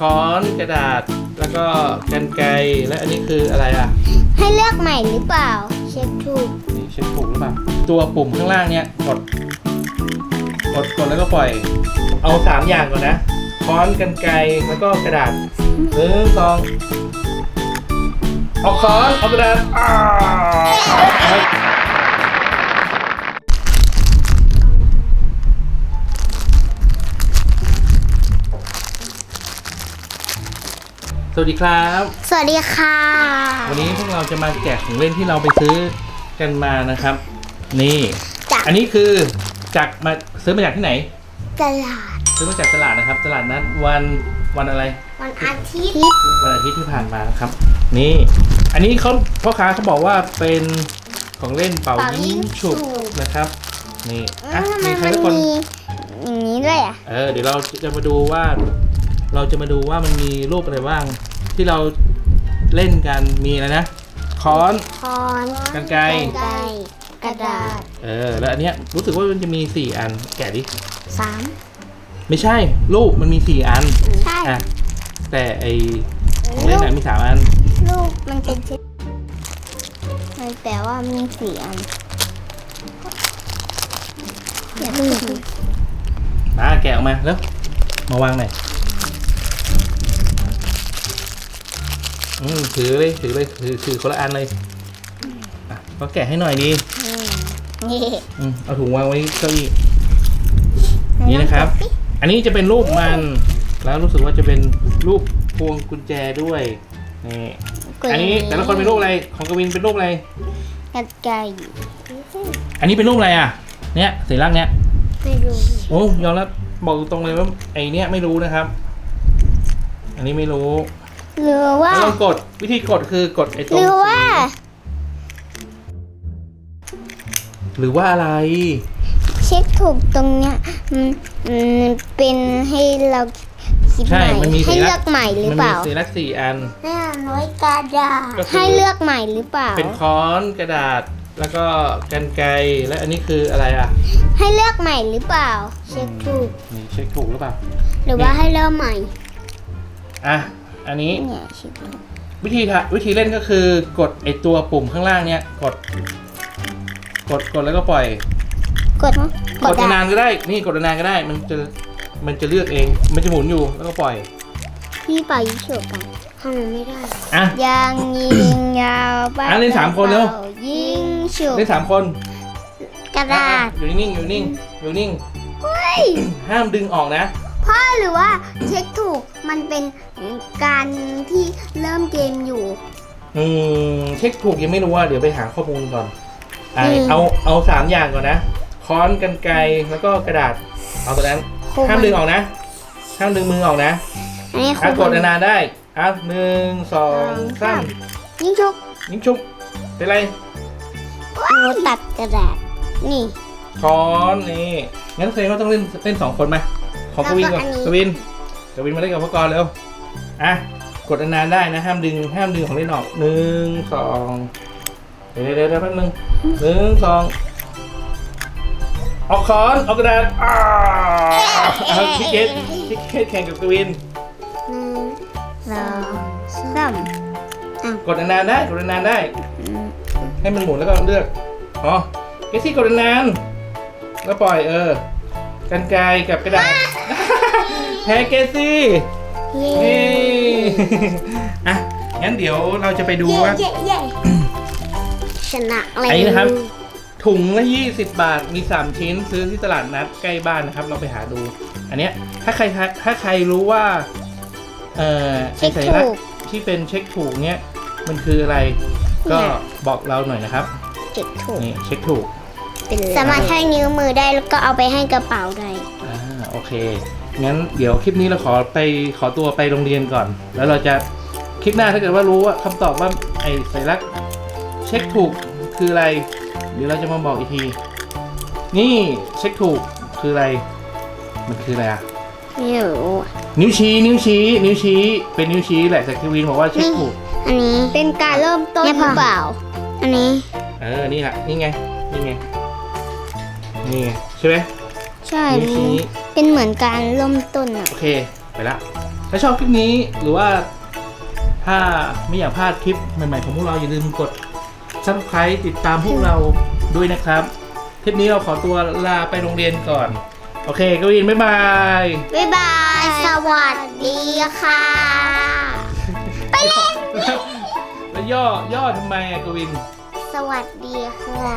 ค้อนกระดาษแล้วก็กันไกรและอันนี้คืออะไรอะให้เลือกใหม่หรือเปล่า เช็คถูกนี่เช็คถูกหรือเปล่าตัวปุ่มข้างล่างเนี้ยกดกดกดแล้วก็ปล่อย เอาสามอย่างก่อนนะค้อนกันไกรแล้วก็กระดาษหนึ่งสองเอาค้อนเอากระดาษอ้า วัสดีครับ สวัสดีค่ะ วันนี้พวกเราจะมาแกะของเล่นที่เราไปซื้อกันมานะครับ นี่ จากอันนี้คือจากมาซื้อมาจากที่ไหน ตลาด ซื้อมาจากตลาดนะครับ ตลาดนัดวันวันอะไร วันอาทิตย์วันอาทิตย์ที่ผ่านมานะครับ นี่ อันนี้เขาพ่อค้าเขาบอกว่าเป็นของเล่นเป่ายิงฉุบนะครับ นี่อะทำไมมีใครมันทุกคนมีอย่างนี้ด้วยอะ เออ เดี๋ยวเราจะมาดูว่า เราจะมาดูว่ามันมีรูปอะไรบ้าง ที่เราเล่นกันมีอะไรนะค้อนคอนกรรไกรไกรกระดาษเออแล้วอันเนี้ยรู้สึกว่ามันจะมีสี่อันแกะดิสามไม่ใช่รูปมันมีสี่อันใช่ อะแต่ไอของเล่นไหนะมีสามอันลูกมันเป็นชิ้นมันแต่ว่ามีสี่อันอย่าดูมาแกะออกมาแล้วมาวางหน่อย อืมถือเลยถือเลยถือถือคนละอันเลยอะก็แกะให้หน่อยดีนี่ อืมเอาถุงวางไว้เก้าอี้นี่นะครับ อันนี้จะเป็นรูปมัน แล้วรู้สึกว่าจะเป็นรูปพวงกุญแจด้วยนี่อันนี้แต่ละคนเป็นรูปอะไรของกวินเป็นรูปอะไรกระไกรอันนี้เป็นรูปอะไรอะ เนี่ยสัญลักษณ์เนี้ยไม่รู้โอ้ยอมรับบอกตรงเลยว่าไอเนี้ยไม่รู้นะครับ อันนี้ไม่รู้ หรือว่า แล้วลองกดวิธีกดคือกดไอตหรงรือว่า หรือว่าอะไร เช็คถูกตรงเนี้ยมันมันเป็นให้เราคิดใหใช่ม่มันมีให้สัญเลืลัอกษณ์ใหม่หรือมันเปมีล่าสัญลักษณ์สี่อัน แม่น้อยกระดาษก็คือให้เลือกใหม่หรือเปล่า เป็นค้อนกระดาษแล้วก็กันไกรและอันนี้คืออะไรอะให้เลือกใหม่หรือเปล่า เช็คถูก นี่เช็คถูกหรือเปล่า หรือว่าให้เริ่มใหม่ อะ อันนี้เนี่ยเช็คถูกวิธีทะวิธีเล่นก็คือกดไอตัวปุ่มข้างล่างเนี้ยกด กดกดแล้วก็ปล่อย กดกดนานๆก็ได้ นี่กดนานๆก็ได้ มันจะมันจะเลือกเอง มันจะหมุนอยู่แล้วก็ปล่อย พี่เป่ายิงฉุบกันทำไมไม่ได้อะยางยิงยาวบ้าอะเล่นสามคนเร็วป่ายิงฉุบเล่นสามคนกระดาษอะอยู่นิ่งๆอยู่นิ่งอยู่นิ่งห้ามดึงออกนะ พ่อหรือว่าเช็คถูกมันเป็นการที่เริ่มเกมอยู่ อืมเช็คถูกยังไม่รู้ว่าเดี๋ยวไปหาข้อมูลก่อนอะอืม เอาเอาสามอย่างก่อนนะ ค้อนกันไกรแล้วก็กระดาษ เอาตัวนั้นครูห้ามดึงออกนะ ห้ามดึงมือออกนะอันนี้ครูอะกดนานๆได้อะหนึ่งสองสามยิงฉุบยิงชุบเป็นไร หนูตัดกระดาษนี่ค้อนนี่งั้นแสดงว่าต้องเล่นเล่นสองคนไหม ของกวินก่อนแล้วก็อันนี้กวินกวินมาเล่นกับพ่อกรเร็วอะกดนานๆได้นะห้ามดึงห้ามดึงของเล่นออกหนึ่งสองเดี๋ยวเดี๋ยวเดี๋ยวแป๊บนึงหนึ่งสองเอาค้อนเอากระดาษอ้าวเอาพิกเกตพิกเกตแข่งกับกวินหนึ่งสองสามกดนานๆได้กดนานๆได้ ให้มันหมุนแล้วก็เลือกอ๋อเกซี่กดนานๆแล้วปล่อยเออกันไกลกับกระดาษ แพ้เกซี่เย้นี่อะงั้นเดี๋ยวเราจะไปดูว่า เย้เย้ชนะอะไรอันนี้นะครับ ถุงละ20 บาทมี 3 ชิ้นซื้อที่ตลาดนัดใกล้บ้านนะครับ เราไปหาดู อันเนี้ยถ้าใครทักถ้าใครรู้ว่า เอ่อไอเช็คสัญลักถูษก ณ์ที่เป็นเช็คถูกเนี้ยมันคืออะไร ก็เนี่ย บอกเราหน่อยนะครับเช็คถูกนี่เช็คถูกสามารถให้นิ้วมือได้แล้วก็เอาไปให้กระเป๋าได้ อ่าโอเค งั้นเดี๋ยวคลิปนี้เราขอไปขอตัวไปโรงเรียนก่อน แล้วเราจะคลิปหน้าถ้าเกิดว่ารู้ว่าคำตอบว่าไอ้สัญลักษณ์เช็คถูกคืออะไรเดี๋ยวเราจะมาบอกอีกที นี่เช็คถูกคืออะไร มันคืออะไรอะไม่รู้นิ้วชี้นิ้วชี้ นิ้วชี้เป็นนิ้วชี้แหละแต่คิวินบอกว่าเช็คถูก อันนี้เป็นการเริ่มต้นหรือเปล่า อันนี้เออนี่แหละนี่ไงนี่ไงนี่ไงใช่ไหมใช่นิ้วชี้เป็นเหมือนการเริ่มต้นอะโอเค ไปละ ถ้าชอบคลิปนี้หรือว่า ถ้าไม่อยากพลาดคลิปใหม่ๆของพวกเราอย่าลืมกด subscribe ติดตามพวกเราด้วยนะครับ คลิปนี้เราขอตัวลาไปโรงเรียนก่อน โอเคกวินบ๊ายบาย บ๊ายบาย สวัสดีค่ะแล้วย่อย่อทำไมอะกวิน สวัสดีค่ะ